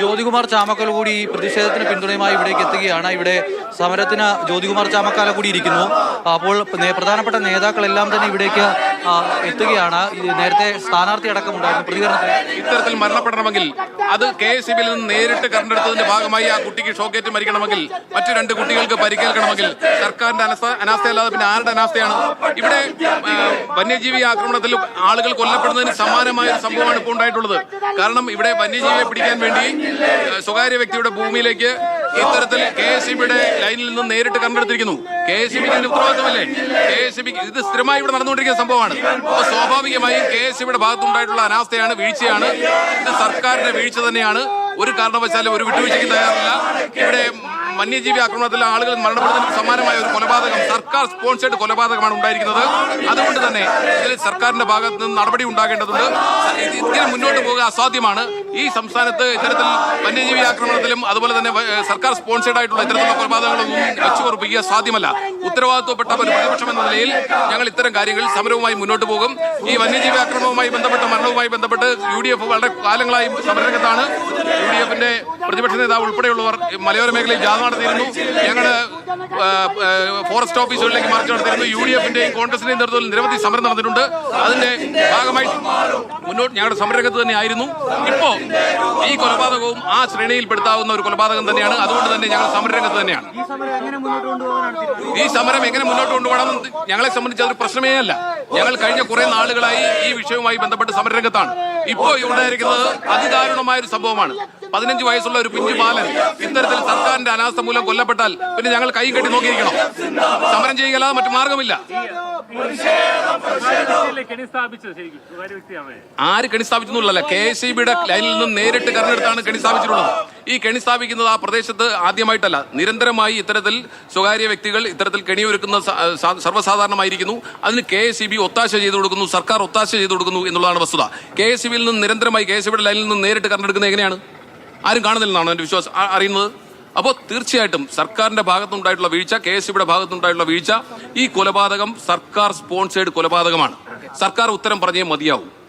ജ്യോതികുമാർ ചാമക്കൽ കൂടി ഈ പ്രതിഷേധത്തിന് പിന്തുണയുമായി ഇവിടേക്ക് എത്തുകയാണ്. ഇവിടെ സമരത്തിന് ജ്യോതികുമാർ ചാമക്കാല കൂടി ഇരിക്കുന്നു. അപ്പോൾ പ്രധാനപ്പെട്ട നേതാക്കളെല്ലാം തന്നെ ഇവിടേക്ക് എത്തുകയാണ്. നേരത്തെ സ്ഥാനാർത്ഥി അടക്കമുണ്ടായിരുന്നു പ്രതികരണത്തിന് ഇത്തരത്തിൽ മരണപ്പെടണമെങ്കിൽ അത് കെ എസ് ബിയിൽ നിന്ന് നേരിട്ട് കണ്ടെടുത്തതിന്റെ ഭാഗമായി ആ കുട്ടിക്ക് ഷോക്കേറ്റ് മരിക്കണമെങ്കിൽ മറ്റു രണ്ട് കുട്ടികൾക്ക് പരിക്കേൽക്കണമെങ്കിൽ സർക്കാരിന്റെ അനസ്ഥ അനാസ്ഥയല്ലാതെ പിന്നെ ആരുടെ അനാസ്ഥയാണ്? ഇവിടെ വന്യജീവി ആക്രമണത്തിൽ ആളുകൾ കൊല്ലപ്പെടുന്നതിന് സമാനമായ ഒരു സംഭവമാണ് ഇപ്പോൾ ഉണ്ടായിട്ടുള്ളത്. കാരണം ഇവിടെ വന്യജീവിയെ പിടിക്കാൻ വേണ്ടി സ്വകാര്യ വ്യക്തിയുടെ ഭൂമിയിലേക്ക് ഇത്തരത്തിൽ കെ എസ് ബിയുടെ ലൈനിൽ നിന്ന് നേരിട്ട് കണ്ടെടുത്തിരിക്കുന്നു. കെ എസ് ബിക്ക് ഇതിന് ഉത്തരവാദിത്തമല്ലേ കെ എസ് ബിക്ക് ഇത് സ്ഥിരമായി ഇവിടെ നടന്നുകൊണ്ടിരിക്കുന്ന സംഭവമാണ്. അപ്പോൾ സ്വാഭാവികമായും കെ എസ് ബിയുടെ ഭാഗത്തുണ്ടായിട്ടുള്ള അനാസ്ഥയാണ് വീഴ്ചയാണ്. ഇത് സർക്കാരിന്റെ വീഴ്ച തന്നെയാണ്. ഒരു കാരണവശാലും ഒരു വിട്ടുവീഴ്ചയ്ക്ക് തയ്യാറില്ല. ഇവിടെ വന്യജീവി ആക്രമണത്തിൽ ആളുകൾ മരണപ്പെടുന്നതിന് സമാനമായ ഒരു കൊലപാതകം സർക്കാർ സ്പോൺസേഡ് കൊലപാതകമാണ് ഉണ്ടായിരിക്കുന്നത്. അതുകൊണ്ട് തന്നെ ഇതിൽ സർക്കാരിന്റെ ഭാഗത്ത് നിന്ന് നടപടി ഉണ്ടാകേണ്ടതുണ്ട്. ഇങ്ങനെ മുന്നോട്ട് പോകുക അസാധ്യമാണ്. ഈ സംസ്ഥാനത്ത് ഇത്തരത്തിൽ വന്യജീവി ആക്രമണത്തിലും അതുപോലെ തന്നെ സർക്കാർ സ്പോൺസേഡ് ആയിട്ടുള്ള ഇത്തരത്തിലുള്ള കൊലപാതകങ്ങളൊന്നും വെച്ചു ഉറപ്പിക്കുക സാധ്യമല്ല. ഉത്തരവാദിത്വപ്പെട്ട ഒരു പ്രതിപക്ഷം എന്ന നിലയിൽ ഞങ്ങൾ ഇത്തരം കാര്യങ്ങൾ സമരവുമായി മുന്നോട്ട് പോകും. ഈ വന്യജീവി ആക്രമണവുമായി ബന്ധപ്പെട്ട മരണവുമായി ബന്ധപ്പെട്ട് യു ഡി എഫ് വളരെ കാലങ്ങളായി സമരരംഗത്താണ്. യു ഡി എഫിന്റെ പ്രതിപക്ഷ നേതാവ് ഉൾപ്പെടെയുള്ളവർ മലയോര മേഖലയിൽ ജാഥ നടത്തിയിരുന്നു. ഞങ്ങൾ ആ, ആ, ഫോറസ്റ്റ് ഓഫീസുകളിലേക്ക് മാർച്ച് നടത്തിയിരുന്നു യു ഡി എഫിന്റെയും കോൺഗ്രസിന്റെയും നേതൃത്വത്തിൽ നിരവധി സമരം നടന്നിട്ടുണ്ട് അതിന്റെ ഭാഗമായി മുന്നോട്ട് ഞങ്ങളുടെ സമരരംഗത്ത് തന്നെ ആയിരുന്നു ഇപ്പോ ഈ കൊലപാതകവും ആ ശ്രേണിയിൽപ്പെടുത്താവുന്ന ഒരു കൊലപാതകം തന്നെയാണ് അതുകൊണ്ട് തന്നെ ഞങ്ങൾ സമരരംഗത്ത് തന്നെയാണ് ഈ സമരം എങ്ങനെ മുന്നോട്ട് കൊണ്ടുപോകണം ഞങ്ങളെ സംബന്ധിച്ച് അതൊരു പ്രശ്നമേ അല്ല ഞങ്ങൾ കഴിഞ്ഞ കുറെ നാളുകളായി ഈ വിഷയവുമായി ബന്ധപ്പെട്ട് സമരരംഗത്താണ് ഇപ്പോ ഉണ്ടായിരിക്കുന്നത് അതിദാരുണമായ ഒരു സംഭവമാണ് പതിനഞ്ച് വയസ്സുള്ള ഒരു പിഞ്ചു ബാലൻ ഇത്തരത്തിൽ സർക്കാരിന്റെ അനാസ്ഥ മൂലം കൊല്ലപ്പെട്ടാൽ പിന്നെ ഞങ്ങൾ കൈ കെട്ടി നോക്കിയിരിക്കണം. സമരം ചെയ്യുകയല്ലാതെ മറ്റു മാർഗമില്ല. കെണി ആര് കെണി സ്ഥാപിച്ചെന്നുള്ളതല്ല കെ എസ് ഇ ബിയുടെ ലൈനിൽ നിന്നും നേരിട്ട് കറന്നെടുത്താണ് കെണി സ്ഥാപിച്ചിട്ടുള്ളത് ഈ കെണി സ്ഥാപിക്കുന്നത് ആ പ്രദേശത്ത് ആദ്യമായിട്ടല്ല. നിരന്തരമായി ഇത്തരത്തിൽ സ്വകാര്യ വ്യക്തികൾ ഇത്തരത്തിൽ കെണിയൊരുക്കുന്ന സ- സ- സർവസാധാരണമായിരിക്കുന്നു. അതിന് കെ എസ് ബി ഒത്താശ ചെയ്തു കൊടുക്കുന്നു. സർക്കാർ ഒത്താശ ചെയ്തു കൊടുക്കുന്നു എന്നുള്ളതാണ് വസ്തുത. കെ എസ് ബിയിൽ നിന്ന് നിരന്തരമായി കെ എസ് ഇ ബിയുടെ ലൈനിൽ നിന്ന് നേരിട്ട് കറണ്ടെടുക്കുന്നത് എങ്ങനെയാണ്? ആരും കാണുന്നില്ലെന്നാണ് എന്റെ വിശ്വാസം? അറിയുന്നത്? അപ്പോൾ തീർച്ചയായിട്ടും സർക്കാരിന്റെ ഭാഗത്തുനിന്നുണ്ടായിട്ടുള്ള വീഴ്ച കെ എസ് സിയുടെ ഭാഗത്തുനിന്നുണ്ടായിട്ടുള്ള വീഴ്ച ഈ കൊലപാതകം സർക്കാർ സ്പോൺസേഡ് കൊലപാതകമാണ്. സർക്കാർ ഉത്തരം പറഞ്ഞേ മതിയാവും.